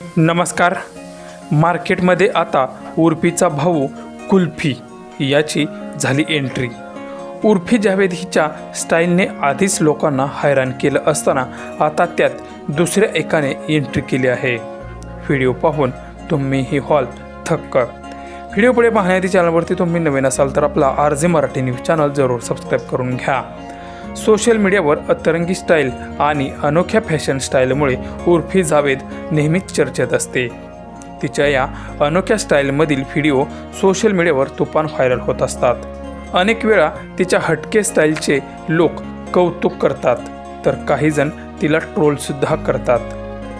नमस्कार. मार्केटमध्ये आता उर्फीचा भाऊ कुल्फी याची झाली एंट्री उर्फी जावेद हिच्या स्टाईलने आधीच लोकांना हैराण केलं असताना आता त्यात दुसऱ्या एकाने एंट्री केली आहे. व्हिडिओ पाहून तुम्ही ही हॉल थक्क व्हिडिओ पुढे पाहण्याआधी चॅनलवरती तुम्ही नवीन असाल तर आपला R J Marathi news channel जरूर सबस्क्राईब करून घ्या. सोशल मीडियावर अतरंगी स्टाईल आणि अनोख्या फॅशन स्टाईलमुळे उर्फी जावेद नेहमीच चर्चेत असते. तिच्या या अनोख्या स्टाईलमधील व्हिडिओ सोशल मीडियावर तुफान व्हायरल होत असतात. अनेक वेळा तिच्या हटके स्टाईलचे लोक कौतुक करतात तर काहीजण तिला ट्रोलसुद्धा करतात.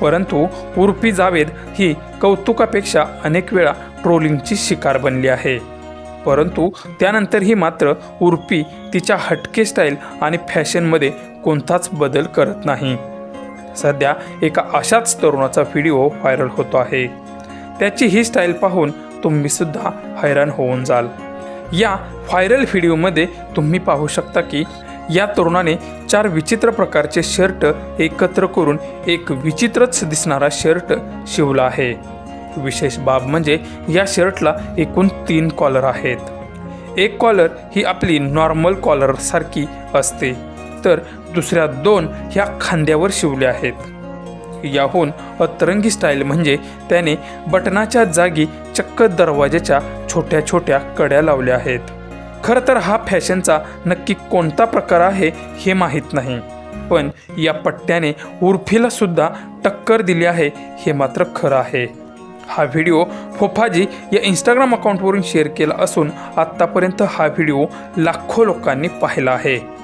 परंतु उर्फी जावेद ही कौतुकापेक्षा अनेक वेळा ट्रोलिंगची शिकार बनली आहे. परंतु त्यानंतरही मात्र उर्फी तिच्या हटके स्टाईल आणि फॅशनमध्ये कोणताच बदल करत नाही. सध्या एका अशाच तरुणाचा व्हिडिओ व्हायरल होतो आहे. त्याची ही स्टाईल पाहून तुम्ही सुद्धा हैराण होऊन जाल. या व्हायरल व्हिडिओमध्ये तुम्ही पाहू शकता की या तरुणाने चार विचित्र प्रकारचे शर्ट एकत्र करून एक विचित्रच दिसणारा शर्ट शिवला आहे. विशेष बाब म्हणजे या शर्टला एकूण तीन कॉलर आहेत. एक कॉलर ही आपली नॉर्मल कॉलरसारखी असते. तर दुसऱ्या दोन ह्या खांद्यावर शिवल्या आहेत. याहून अतरंगी स्टाईल म्हणजे त्याने बटनाच्या जागी चक्क दरवाजाच्या छोट्या छोट्या कड्या लावल्या आहेत. खरं तर हा फॅशनचा नक्की कोणता प्रकार आहे हे माहीत नाही. पण या पट्ट्याने उर्फीला सुद्धा टक्कर दिली आहे हे मात्र खरं आहे. हा व्हिडिओ फोफाजी या इंस्टाग्राम अकाउंटवरून शेअर केला असून आत्तापर्यंत हा व्हिडिओ लाखो लोकांनी पाहिला आहे.